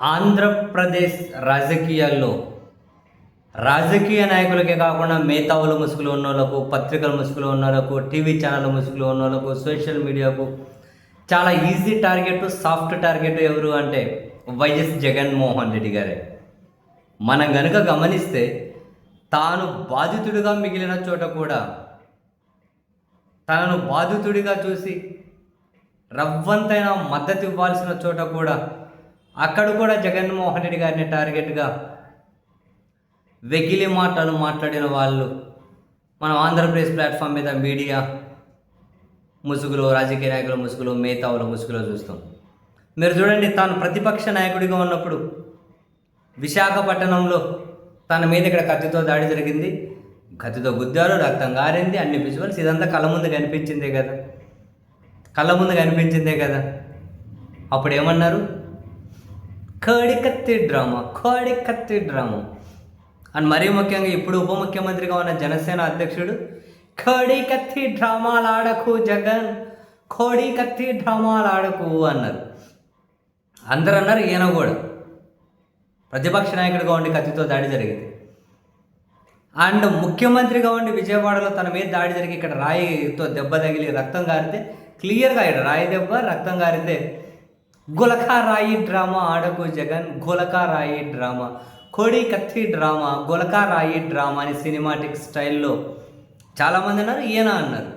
ఆంధ్రప్రదేశ్ రాజకీయాల్లో రాజకీయ నాయకులకే కాకుండా మేధావుల ముసుగులు ఉన్న వాళ్ళకు పత్రికల ముసుగులు ఉన్న వాళ్ళకు టీవీ ఛానల్ ముసుగులు ఉన్న వాళ్ళకు సోషల్ మీడియాకు చాలా ఈజీ టార్గెట్ సాఫ్ట్ టార్గెట్ ఎవరు అంటే వైఎస్ జగన్మోహన్ రెడ్డి గారే. మనం గనుక గమనిస్తే తాను బాధితుడిగా మిగిలిన చోట కూడా తనను బాధితుడిగా చూసి రవ్వంతైన మద్దతు ఇవ్వాల్సిన చోట కూడా అక్కడ కూడా జగన్మోహన్ రెడ్డి గారిని టార్గెట్గా వెకిలి మాటలు మాట్లాడిన వాళ్ళు మనం ఆంధ్రప్రదేశ్ ప్లాట్ఫామ్ మీద మీడియా ముసుగులో రాజకీయ నాయకుల ముసుగులో మేతావుల ముసుగులో చూస్తాం. మీరు చూడండి తాను ప్రతిపక్ష నాయకుడిగా ఉన్నప్పుడు విశాఖపట్నంలో తన మీద ఇక్కడ కత్తితో దాడి జరిగింది. కత్తితో గుద్దారు రక్తం గారింది అన్ని విజువల్స్ ఇదంతా కళ్ళ ముందు కనిపించిందే కదా. కళ్ళ ముందు కనిపించిందే కదా. అప్పుడు ఏమన్నారు? కోడి కత్తి డ్రామా కోడికత్తి డ్రామా. అండ్ మరీ ముఖ్యంగా ఇప్పుడు ఉప ముఖ్యమంత్రిగా ఉన్న జనసేన అధ్యక్షుడు కోడి కత్తి డ్రామాలు ఆడకు జగన్ కోడి కత్తి డ్రామాలు ఆడకు అన్నారు. అందరూ అన్నారు ఈయన కూడా. ప్రతిపక్ష నాయకుడిగా ఉండి కత్తితో దాడి జరిగింది. అండ్ ముఖ్యమంత్రిగా ఉండి విజయవాడలో తన మీద దాడి జరిగి ఇక్కడ రాయితో దెబ్బ తగిలి రక్తం కారితే క్లియర్గా ఇక్కడ రాయి దెబ్బ రక్తం కారితే గులకారాయి డ్రామా ఆడకు జగన్ గులకారాయి డ్రామా. కోడి కత్తి డ్రామా గులకారాయి డ్రామా అని సినిమాటిక్ స్టైల్లో చాలామంది అన్నారు ఈయన అన్నారు.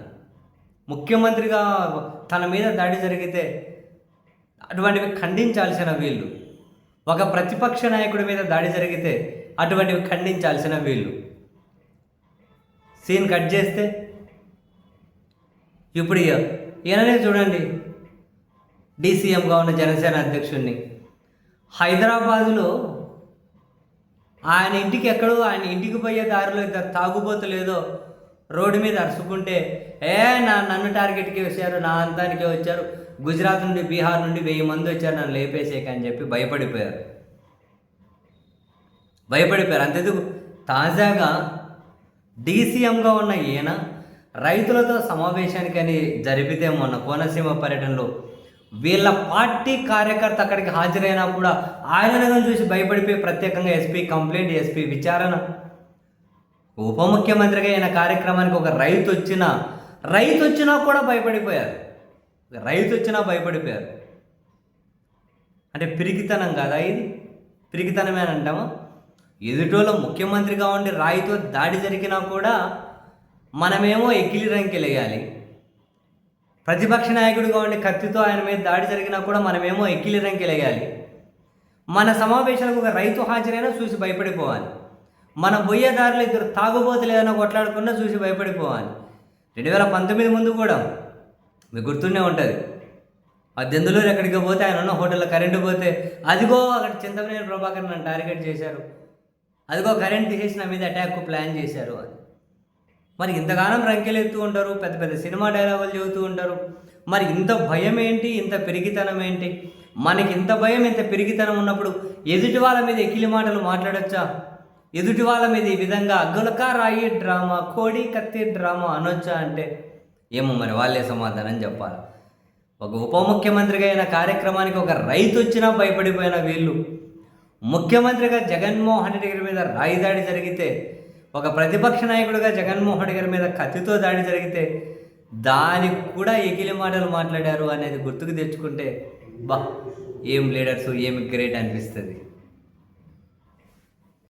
ముఖ్యమంత్రిగా తన మీద దాడి జరిగితే అటువంటివి ఖండించాల్సిన వీళ్ళు. ఒక ప్రతిపక్ష నాయకుడి మీద దాడి జరిగితే అటువంటివి ఖండించాల్సిన వీళ్ళు. సీన్ కట్ చేస్తే ఇప్పుడు ఈయననే చూడండి. డీసీఎంగా ఉన్న జనసేన అధ్యక్షుడిని హైదరాబాదులో ఆయన ఇంటికి ఎక్కడో ఆయన ఇంటికి పోయే దారిలో ఇద్దరు తాగుబోతులేదో రోడ్డు మీద అరుచుకుంటే ఏ నా నన్ను టార్గెట్కి వచ్చారు నా అంతానికే వచ్చారు. గుజరాత్ నుండి బీహార్ నుండి వెయ్యి మంది వచ్చారు నన్ను లేపేసేక అని చెప్పి భయపడిపోయారు. భయపడిపోయారు. అంతెందుకు? తాజాగా డీసీఎంగా ఉన్న ఈయన రైతులతో సమావేశానికని జరిపితే మొన్న కోనసీమ పర్యటనలో వీళ్ళ పార్టీ కార్యకర్త అక్కడికి హాజరైనా కూడా ఆయనను చూసి భయపడిపోయి ప్రత్యేకంగా ఎస్పీ కంప్లైంట్ ఎస్పీ విచారణ. ఉప ముఖ్యమంత్రిగా అయిన కార్యక్రమానికి ఒక రైతు వచ్చినా రైతు వచ్చినా కూడా భయపడిపోయారు. రైతు వచ్చినా భయపడిపోయారు. అంటే పిరికితనం కదా ఇది? పిరిగితనమే అని అంటామా? ఎదుటోళ్ళ ముఖ్యమంత్రిగా ఉండి రాయితో దాడి జరిగినా కూడా మనమేమో ఎక్కిలి రంకెలేయాలి ప్రతిపక్ష నాయకుడిగా ఉండి కత్తితో ఆయన మీద దాడి జరిగినా కూడా మనమేమో ఎక్కిలి రంకెలేయాలి మన సమావేశాలకు ఒక రైతు హాజరైనా చూసి భయపడిపోవాలి. మన బొయ్యదారులు దారిలో ఇద్దరు తాగుబోతులు ఏదైనా కొట్లాడుకున్నా చూసి భయపడిపోవాలి. రెండు వేల పంతొమ్మిది ముందు కూడా మీకు గుర్తుండే ఉంటుంది. ఆ దెందులూరు ఎక్కడికి పోతే ఆయన ఉన్న హోటల్లో కరెంటు పోతే అదిగో అక్కడ చింతమనేని ప్రభాకర్ నన్ను టార్గెట్ చేశారు. అదిగో కరెంట్ తీసేసి నా మీద అటాక్ ప్లాన్ చేశారు అని. మరి ఇంతగానం రంకెలు ఎత్తూ ఉంటారు పెద్ద పెద్ద సినిమా డైలాగులు చెబుతూ ఉంటారు. మరి ఇంత భయం ఏంటి? ఇంత పెరిగితనం ఏంటి? మనకి ఇంత భయం ఇంత పెరిగితనం ఉన్నప్పుడు ఎదుటి వాళ్ళ మీద ఎకిలి మాటలు మాట్లాడొచ్చా? ఎదుటి వాళ్ళ మీద ఈ విధంగా గులకా రాయి డ్రామా కోడి కత్తి డ్రామా అనొచ్చా అంటే? ఏమో మరి వాళ్ళే సమాధానం చెప్పాలి. ఒక ఉప ముఖ్యమంత్రిగా అయిన కార్యక్రమానికి ఒక రైతు వచ్చినా భయపడిపోయిన వీళ్ళు. ముఖ్యమంత్రిగా జగన్మోహన్ రెడ్డి గారి మీద రాయి దాడి జరిగితే ఒక ప్రతిపక్ష నాయకుడిగా జగన్మోహన్ గారి మీద కత్తితో దాడి జరిగితే దానికి కూడా ఎకిలి మాటలు మాట్లాడారు అనేది గుర్తుకు తెచ్చుకుంటే బా ఏం లీడర్స్ ఏమి గ్రేట్ అనిపిస్తుంది.